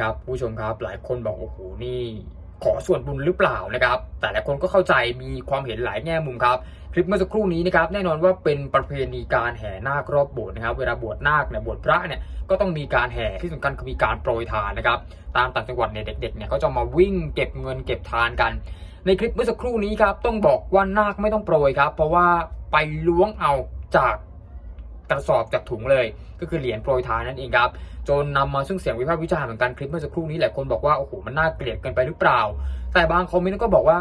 ครับผู้ชมครับ หลายคนบอกโอ้โหนี่ ขอส่วนบุญหรือเปล่านะครับ แต่หลายคนก็เข้าใจมีความเห็นหลายแง่มุมครับ คลิปเมื่อสักครู่นี้นะครับแน่นอนว่าเป็นประเพณีการแห่นาครอบโบสถ์นะครับ เวลาบวชนาคเนี่ยบวชพระเนี่ยก็ต้องมีการแห่ที่สำคัญคือมีการโปรยทานนะครับ ตามต่างจังหวัดเนี่ยเด็กๆเนี่ยก็จะมาวิ่งเก็บเงินเก็บทานกัน ในคลิปเมื่อสักครู่นี้ครับต้องบอกว่านาคไม่ต้องโปรยครับ เพราะว่าไปล้วงเอาจาก กระสอบจากถุงเลย ก็คือเหรียญโปรยทานนั่นเองครับจนนำมาซึ่งเสียงวิพากษ์วิจารณ์เหมือนกันคลิปเมื่อสักครู่นี้หลายคนบอกว่าโอ้โหมันน่าเกลียดเกินไปหรือเปล่า แต่บางคอมเมนต์ก็บอกว่า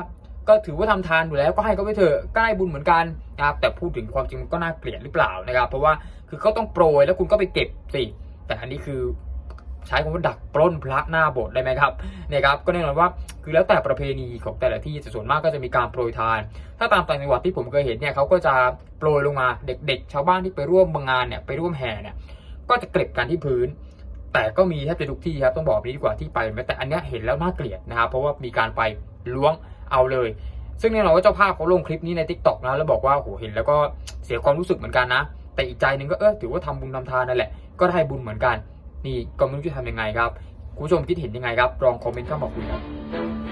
ก็ถือว่าทำทานอยู่แล้วก็ให้เขาไปเถอะก็ได้บุญเหมือนกันนะครับแต่พูดถึงความจริงมันก็น่าเกลียดหรือเปล่านะครับ เพราะว่าคือเขาต้องโปรยแล้วคุณก็ไปเก็บสิแต่อันนี้คือ ใช้คำว่าดักปล้นพระหน้าโบสถ์ได้ไหมครับเนี่ยครับก็แน่นอนว่าคือแล้วแต่ประเพณีของแต่ละที่ส่วนมากก็จะมีการโปรยทาน ถ้าตามต่างจังหวัดที่ผมเคยเห็นเนี่ยเขาก็จะโปรยลงมาเด็กๆ ชาวบ้านที่ไปร่วมงานเนี่ยไปร่วมแห่เนี่ยก็จะเก็บกันที่พื้น แต่ก็มีแทบจะทุกที่ครับต้องบอกนี้ดีกว่าที่ไปแม้แต่อันนี้เห็นแล้วน่าเกลียดนะครับเพราะว่ามีการไปล้วงเอาเลย ซึ่งแน่นอนว่าเจ้าภาพเขาลงคลิปนี้ใน t ิ k t o k นะแล้วบอกว่าโหเห็นแล้วก็เสียความรู้สึกเหมือนกันนะ แต่อีกใจหนึ่งก็เออถือว่าทำบุญทำทานนั่นแหละก็ได้บุญเหมือนกัน นี่ก็ไม่รู้จะทำยังไงครับคุณผู้ชมคิดเห็นยังไงครับลองคอมเมนต์เข้ามาคุยครับ